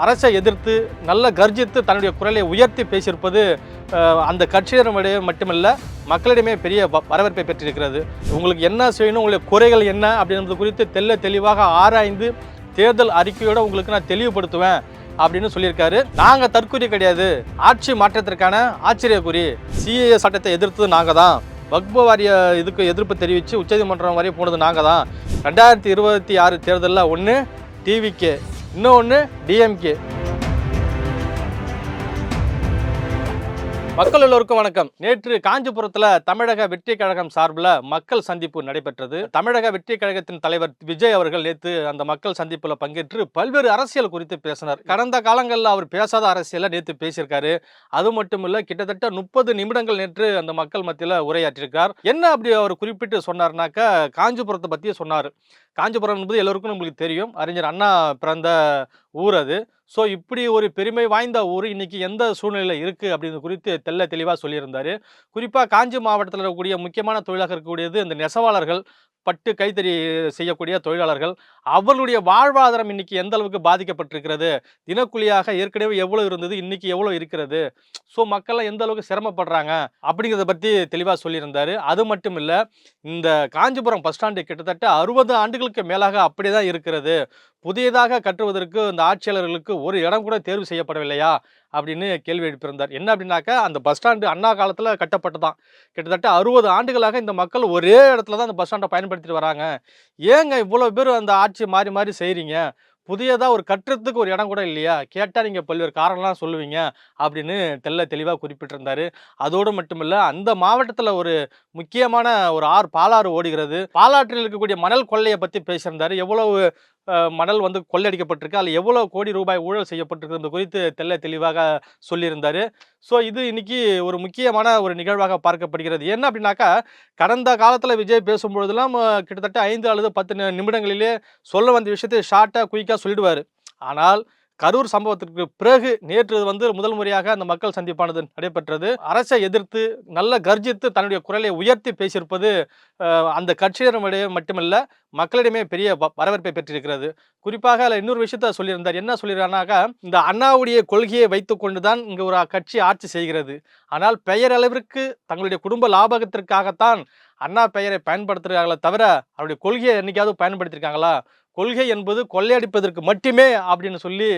அரசை எதிர்த்து நல்ல கர்ஜித்து தன்னுடைய குரலை உயர்த்தி பேசியிருப்பது அந்த கட்சியினரிடையே மட்டுமல்ல மக்களிடமே பெரிய வரவேற்பை பெற்றிருக்கிறது. உங்களுக்கு என்ன செய்யணும் உங்களுடைய குறைகள் என்ன அப்படின்றது குறித்து தெல்ல தெளிவாக ஆராய்ந்து தேர்தல் அறிக்கையோடு உங்களுக்கு நான் தெளிவுபடுத்துவேன் அப்படின்னு சொல்லியிருக்காரு. நாங்கள் தற்கொலை கிடையாது. ஆட்சி மாற்றத்திற்கான ஆச்சரியக்குறி. சிஏஏ சட்டத்தை எதிர்த்தது நாங்கள் தான். வக்ப வாரிய இதுக்கு எதிர்ப்பு தெரிவித்து உச்சநீதிமன்றம் வரை போனது நாங்கள் தான். ரெண்டாயிரத்தி இருபத்தி ஆறு தேர்தலில் ஒன்று டிவிகே இன்னொன்று டிஎம்கே மக்கள் எல்லோருக்கும் வணக்கம். நேற்று காஞ்சிபுரத்துல தமிழக வெற்றி கழகம் சார்பில் மக்கள் சந்திப்பு நடைபெற்றது. தமிழக வெற்றி கழகத்தின் தலைவர் விஜய் அவர்கள் நேற்று அந்த மக்கள் சந்திப்புல பங்கேற்று பல்வேறு அரசியல் குறித்து பேசினார். கடந்த காலங்களில் அவர் பேசாத அரசியலை நேற்று பேசியிருக்காரு. அது மட்டுமில்ல கிட்டத்தட்ட முப்பது நிமிடங்கள் நேற்று அந்த மக்கள் மத்தியில் உரையாற்றியிருக்கார். என்ன அப்படி அவர் குறிப்பிட்டு சொன்னார்னாக்கா காஞ்சிபுரத்தை பற்றி சொன்னார். காஞ்சிபுரம் என்பது எல்லோருக்கும் நம்மளுக்கு தெரியும். அறிஞர் அண்ணா பிறந்த ஊர் அது. ஸோ இப்படி ஒரு பெருமை வாய்ந்த ஊர் இன்னைக்கு எந்த சூழ்நிலையில் இருக்குது அப்படிங்கிறது குறித்து தெள்ள தெளிவாக சொல்லியிருந்தார். குறிப்பாக காஞ்சி மாவட்டத்தில் இருக்கக்கூடிய முக்கியமான தொழிலாக இருக்கக்கூடியது இந்த நெசவாளர்கள் பட்டு கைத்தறி செய்யக்கூடிய தொழிலாளர்கள். அவர்களுடைய வாழ்வாதாரம் இன்னைக்கு எந்த அளவுக்கு பாதிக்கப்பட்டிருக்கிறது? தினக்கூலியாக ஏற்கனவே எவ்வளோ இருந்தது? இன்னைக்கு எவ்வளோ இருக்கிறது? ஸோ மக்கள்லாம் எந்த அளவுக்கு சிரமப்படுறாங்க? அப்படிங்கிறத பற்றி தெளிவாக சொல்லியிருந்தார். அது மட்டும் இல்லை இந்த காஞ்சிபுரம் பஸ் ஸ்டாண்டு கிட்டத்தட்ட அறுபது ஆண்டுகளுக்கு மேலாக அப்படியே தான் இருக்கிறது. புதியதாக கட்டுவதற்கு இந்த ஆட்சியாளர்களுக்கு ஒரு இடம் கூட தேர்வு செய்யப்படவில்லையா? அப்படின்னு கேள்வி எழுப்பியிருந்தார். என்ன அப்படின்னாக்கா அந்த பஸ் ஸ்டாண்டு அண்ணா காலத்தில் கட்டப்பட்டதான். கிட்டத்தட்ட அறுபது ஆண்டுகளாக இந்த மக்கள் ஒரே இடத்துல தான் அந்த பஸ் ஸ்டாண்டை பயன்படுத்திட்டு வராங்க. ஏங்க இவ்வளோ பேர் அந்த ஆட்சி மாறி மாறி செய்கிறீங்க புதியதாக ஒரு கட்டுறதுக்கு ஒரு இடம் கூட இல்லையா? கேட்டால் நீங்கள் பல்வேறு காரணம்லாம் சொல்லுவீங்க அப்படின்னு தெள்ள தெளிவாக குறிப்பிட்டிருந்தார். அதோடு மட்டுமில்லை அந்த மாவட்டத்தில் ஒரு முக்கியமான ஒரு ஆறு பாலாறு ஓடுகிறது. பாலாற்றில் இருக்கக்கூடிய மணல் கொள்ளையை பற்றி பேசியிருந்தார். எவ்வளவு மணல் வந்து கொள்ளையடிக்கப்பட்டிருக்கு அதில் எவ்வளோ கோடி ரூபாய் ஊழல் செய்யப்பட்டிருக்கு குறித்து தெல்ல தெளிவாக சொல்லியிருந்தார். ஸோ இது இன்னைக்கு ஒரு முக்கியமான ஒரு நிகழ்வாக பார்க்கப்படுகிறது. என்ன அப்படின்னாக்கா கடந்த காலத்தில் விஜய் பேசும்பொழுதெல்லாம் கிட்டத்தட்ட ஐந்து அல்லது பத்து நி- நிமிடங்களிலே சொல்ல வந்த விஷயத்தை ஷார்ட்டாக குயிக்காக சொல்லிடுவார். ஆனால் கரூர் சம்பவத்திற்கு பிறகு நேற்று வந்து முதல் முறையாக அந்த மக்கள் சந்திப்பானது நடைபெற்றது. அரசை எதிர்த்து நல்ல கர்ஜித்து தன்னுடைய குரலை உயர்த்தி பேசியிருப்பது அந்த கட்சியினரிடையே மட்டுமல்ல மக்களிடமே பெரிய வ- வரவேற்பை பெற்றிருக்கிறது. குறிப்பாக அதில் இன்னொரு விஷயத்த சொல்லியிருந்தார். என்ன சொல்லியிருக்காருனாக்கா இந்த அண்ணாவுடைய கொள்கையை வைத்துக்கொண்டு தான் இங்கே ஒரு கட்சி ஆட்சி செய்கிறது. ஆனால் பெயரளவிற்கு தங்களுடைய குடும்ப லாபகத்திற்காகத்தான் அண்ணா பெயரை பயன்படுத்துகிறார்களே தவிர அவருடைய கொள்கையை என்னைக்காவது பயன்படுத்தியிருக்காங்களா? கொள்கை என்பது கொள்ளையடிப்பதற்கு மட்டுமே அப்படின்னு சொல்லி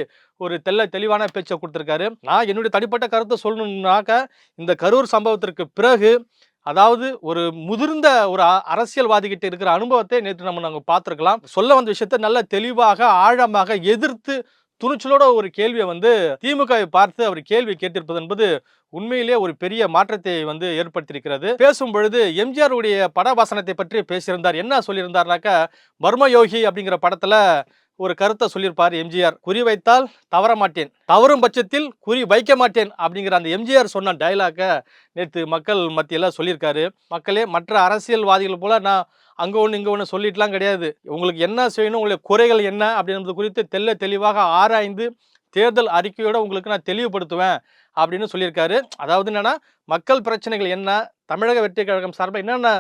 ஒரு தெள்ள தெளிவான பேச்சை கொடுத்துருக்காரு. நான் என்னுடைய தனிப்பட்ட கருத்தை சொல்லணும்னாக்க இந்த கரூர் சம்பவத்திற்கு பிறகு அதாவது ஒரு முதிர்ந்த ஒரு அரசியல்வாதிகிட்ட இருக்கிற அனுபவத்தை நேற்று நம்ம நாங்கள் பார்த்துருக்கலாம். சொல்ல வந்த விஷயத்தை நல்ல தெளிவாக ஆழமாக எதிர்த்து துணிச்சலோட ஒரு கேள்வியை வந்து திமுகவை பார்த்து அவர் கேள்வி கேட்டிருப்பது என்பது உண்மையிலே ஒரு பெரிய மாற்றத்தை வந்து ஏற்படுத்தியிருக்கிறது. பேசும் பொழுது எம்ஜிஆர் உடைய படவாசனத்தை பற்றி பேசியிருந்தார். என்ன சொல்லியிருந்தார்னாக்கா மர்மயோகி அப்படிங்கிற படத்துல ஒரு கருத்தை சொல்லியிருப்பார் எம்ஜிஆர். குறி வைத்தால் தவற மாட்டேன். தவறும் பட்சத்தில் குறி வைக்க மாட்டேன் அப்படிங்கிற அந்த எம்ஜிஆர் சொன்ன டைலாக்கை நேற்று மக்கள் மத்தியில் சொல்லியிருக்காரு. மக்களே மற்ற அரசியல்வாதிகள் போல நான் அங்கே ஒன்று இங்கே ஒன்று சொல்லிட்டுலாம் கிடையாது. உங்களுக்கு என்ன செய்யணும் உங்களுடைய குறைகள் என்ன அப்படின்றது குறித்து தெல்ல தெளிவாக ஆராய்ந்து தேர்தல் அறிக்கையோடு உங்களுக்கு நான் தெளிவுபடுத்துவேன் அப்படின்னு சொல்லியிருக்காரு. அதாவது என்னென்னா மக்கள் பிரச்சனைகள் என்ன தமிழக வெற்றி கழகம் சார்பாக என்னென்ன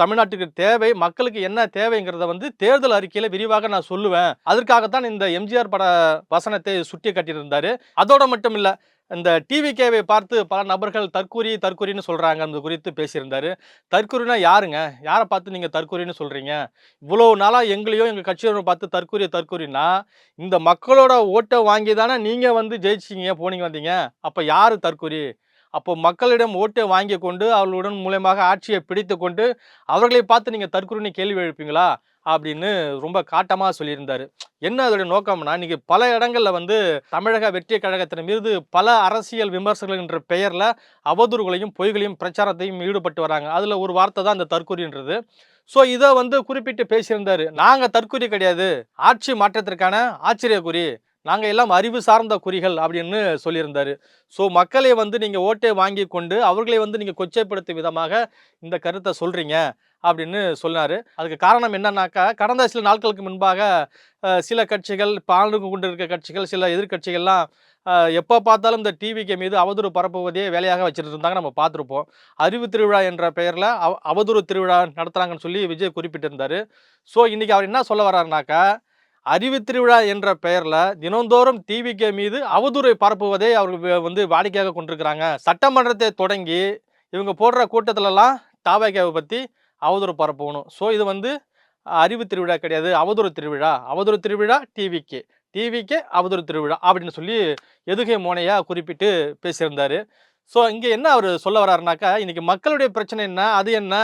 தமிழ்நாட்டுக்கு தேவை மக்களுக்கு என்ன தேவைங்கிறத வந்து தேர்தல் அறிக்கையில் விரிவாக நான் சொல்லுவேன். அதற்காகத்தான் இந்த எம்ஜிஆர் பட வசனத்தை சுட்டி கட்டியிருந்தார். அதோட மட்டும் இல்லை இந்த டிவிகேவை பார்த்து பல நபர்கள் தற்கூரி தற்கூரின்னு சொல்கிறாங்க அந்த குறித்து பேசியிருந்தார். தற்கூரினா யாருங்க? யாரை பார்த்து நீங்கள் தற்கூரின்னு சொல்கிறீங்க இவ்வளோ நாளாக எங்களையோ எங்கள் கட்சியோட பார்த்து தற்கூரி தற்கூரினா இந்த மக்களோட ஓட்டை வாங்கி தானே நீங்கள் வந்து ஜெயிச்சிங்க போனீங்க வந்தீங்க. அப்போ யார் தற்கூரி? அப்போ மக்களிடம் ஓட்டை வாங்கி கொண்டு அவர்களுடன் மூலயமாக ஆட்சியை பிடித்து கொண்டு அவர்களை பார்த்து நீங்கள் தற்கொலை கேள்வி எழுப்பீங்களா? அப்படின்னு ரொம்ப காட்டமாக சொல்லியிருந்தார். என்ன அதோடய நோக்கம்னா இன்றைக்கி பல இடங்களில் வந்து தமிழக வெற்றி கழகத்தின் மீது பல அரசியல் விமர்சகர்கள் என்ற பெயரில் அவதூறுகளையும் பொய்களையும் பிரச்சாரத்தையும் ஈடுபட்டு வராங்க. அதில் ஒரு வார்த்தை தான் அந்த தற்கொலைன்றது. ஸோ இதை வந்து குறிப்பிட்டு பேசியிருந்தாரு. நாங்கள் தற்கொலை கிடையாது. ஆட்சி மாற்றத்திற்கான ஆச்சரியக்குறி. நாங்கள் எல்லாம் அறிவு சார்ந்த குறிகள் அப்படின்னு சொல்லியிருந்தார். ஸோ மக்களை வந்து நீங்கள் ஓட்டை வாங்கி கொண்டு அவர்களை வந்து நீங்கள் கொச்சைப்படுத்தும் விதமாக இந்த கருத்தை சொல்கிறீங்க அப்படின்னு சொன்னார். அதுக்கு காரணம் என்னன்னாக்கா கடந்த சில நாட்களுக்கு முன்பாக சில கட்சிகள் இப்போ கொண்டு இருக்க கட்சிகள் சில எதிர்க்கட்சிகள்லாம் எப்போ பார்த்தாலும் இந்த டிவிக்கு மீது அவதூறு பரப்புவதே வேலையாக வச்சுட்டு இருந்தாங்க நம்ம பார்த்துருப்போம். அறிவு திருவிழா என்ற பெயரில் அவ அவதூறு திருவிழா நடத்துகிறாங்கன்னு சொல்லி விஜய் குறிப்பிட்டிருந்தார். ஸோ இன்றைக்கி அவர் என்ன சொல்ல வர்றாருனாக்கா அறிவு திருவிழா என்ற பெயரில் தினந்தோறும் டிவிகே மீது அவதூறை பரப்புவதை அவர்கள் வந்து வாடிக்கையாக கொண்டிருக்கிறாங்க. சட்டமன்றத்தை தொடங்கி இவங்க போடுற கூட்டத்திலலாம் தாவேகாவை பற்றி அவதூறு பரப்பணும். ஸோ இது வந்து அறிவு திருவிழா கிடையாது அவதூறு திருவிழா. அவதூறு திருவிழா டிவிக்கு டிவிக்கே அவதூறு திருவிழா அப்படின்னு சொல்லி எதுகை மோனையாக குறிப்பிட்டு பேசியிருந்தார். ஸோ இங்கே என்ன அவர் சொல்ல வர்றாருனாக்கா இன்றைக்கி மக்களுடைய பிரச்சனை என்ன அது என்ன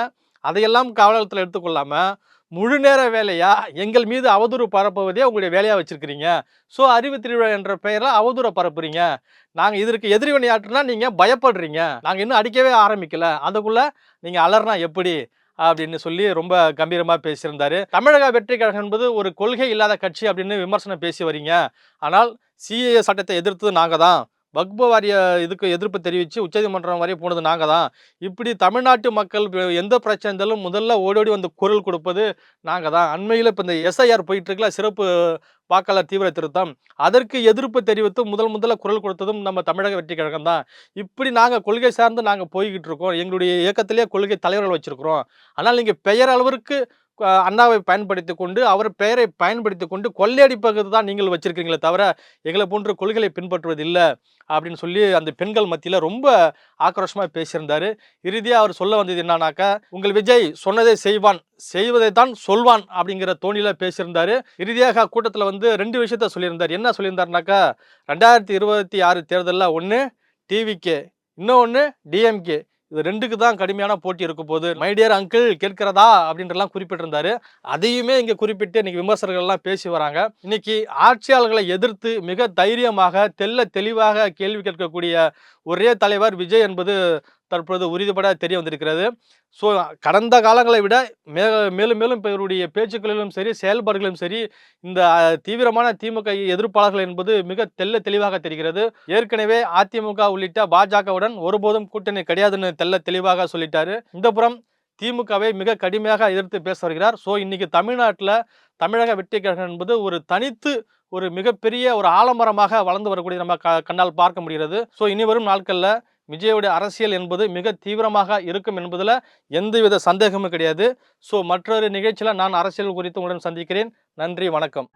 அதையெல்லாம் காவலத்தில் எடுத்துக்கொள்ளாமல் முழு நேர வேலையா? எங்கள் மீது அவதூறு பரப்புவதே உங்களுடைய வேலையாக வச்சிருக்கிறீங்க. ஸோ அறிவு திருவிழா என்ற பெயரில் அவதூறை பரப்புறீங்க. நாங்கள் இதற்கு எதிர்வினையாற்றுனா நீங்கள் பயப்படுறீங்க. நாங்கள் இன்னும் அடிக்கவே ஆரம்பிக்கல. அதுக்குள்ளே நீங்கள் அலர்னா எப்படி? அப்படின்னு சொல்லி ரொம்ப கம்பீரமாக பேசியிருந்தார். தமிழக வெற்றி கழகம் என்பது ஒரு கொள்கை இல்லாத கட்சி அப்படின்னு விமர்சனம் பேசி வரீங்க. ஆனால் சிஏஏ சட்டத்தை எதிர்த்தது நாங்கள் தான். வக்பு வாரிய இதுக்கு எதிர்ப்பு தெரிவித்து உச்சநீதிமன்றம் வரை போனது நாங்கள் தான். இப்படி தமிழ்நாட்டு மக்கள் எந்த பிரச்சனை இருந்தாலும் முதல்ல ஓடோடி வந்து குரல் கொடுப்பது நாங்கள் தான். அண்மையில் இப்போ இந்த எஸ்ஐஆர் போயிட்டுருக்கல சிறப்பு வாக்காளர் தீவிர திருத்தம். அதற்கு எதிர்ப்பு தெரிவித்து முதல் முதல்ல குரல் கொடுத்ததும் நம்ம தமிழக வெற்றி கழகம் தான். இப்படி நாங்கள் கொள்கை சார்ந்து நாங்கள் போய்கிட்டு இருக்கோம். எங்களுடைய இயக்கத்திலேயே கொள்கை தலைவர்கள் வச்சுருக்கிறோம். ஆனால் நீங்கள் பெயர் அளவிற்கு அண்ணாவை பயன்படுத்தி கொண்டு அவர் பெயரை பயன்படுத்தி கொண்டு கொள்ளையடிப்பது தான் நீங்கள் வச்சிருக்கீங்களே தவிர எங்களை போன்ற கொள்கைகளை பின்பற்றுவது இல்லை அப்படின்னு சொல்லி அந்த பெண்கள் மத்தியில் ரொம்ப ஆக்ரோஷமாக பேசியிருந்தார். இறுதியாக அவர் சொல்ல வந்தது என்னன்னாக்கா உங்கள் விஜய் சொன்னதை செய்வான் செய்வதை தான் சொல்வான் அப்படிங்கிற தோணியில் பேசியிருந்தார். இறுதியாக கூட்டத்தில் வந்து ரெண்டு விஷயத்த சொல்லியிருந்தார். என்ன சொல்லியிருந்தாருனாக்கா ரெண்டாயிரத்தி இருபத்தி ஆறு தேர்தலில் ஒன்று டிவிகே இன்னொன்று டிஎம்கே இது ரெண்டுக்கு தான் கடுமையான போட்டி இருக்க போது மைடியர் அங்கிள் கேட்கிறதா? அப்படின்றலாம் குறிப்பிட்டிருந்தாரு. அதையுமே இங்கே குறிப்பிட்டு இன்னைக்கு விமர்சகர்கள்லாம் பேசி வராங்க. இன்னைக்கு ஆட்சியாளர்களை எதிர்த்து மிக தைரியமாக தெல்ல தெளிவாக கேள்வி கேட்கக்கூடிய ஒரே தலைவர் விஜய் என்பது தற்பொழுது உறுதிபட தெரிய வந்திருக்கிறது. ஸோ கடந்த காலங்களை விட மே மேலும் மேலும் இவருடைய பேச்சுக்களிலும் சரி செயல்பாடுகளிலும் சரி இந்த தீவிரமான திமுக எதிர்ப்பாளர்கள் என்பது மிக தெல்ல தெளிவாக தெரிகிறது. ஏற்கனவே அதிமுக உள்ளிட்ட பாஜகவுடன் ஒருபோதும் கூட்டணி கிடையாதுன்னு தெல்ல தெளிவாக சொல்லிட்டாரு. இந்த புறம் திமுகவை மிக கடுமையாக எதிர்த்து பேச வருகிறார். ஸோ இன்னைக்கு தமிழ்நாட்டில் தமிழக வெற்றி கழகம் என்பது ஒரு தனித்து ஒரு மிகப்பெரிய ஒரு ஆலமரமாக வளர்ந்து வரக்கூடிய நம்ம க கண்ணால் பார்க்க முடிகிறது. ஸோ இனி வரும் நாட்களில் விஜயோடைய அரசியல் என்பது மிக தீவிரமாக இருக்கும் என்பதில் எந்தவித சந்தேகமும் கிடையாது. ஸோ மற்றொரு நிகழ்ச்சியில் நான் அரசியல் குறித்து உங்களுடன் சந்திக்கிறேன். நன்றி வணக்கம்.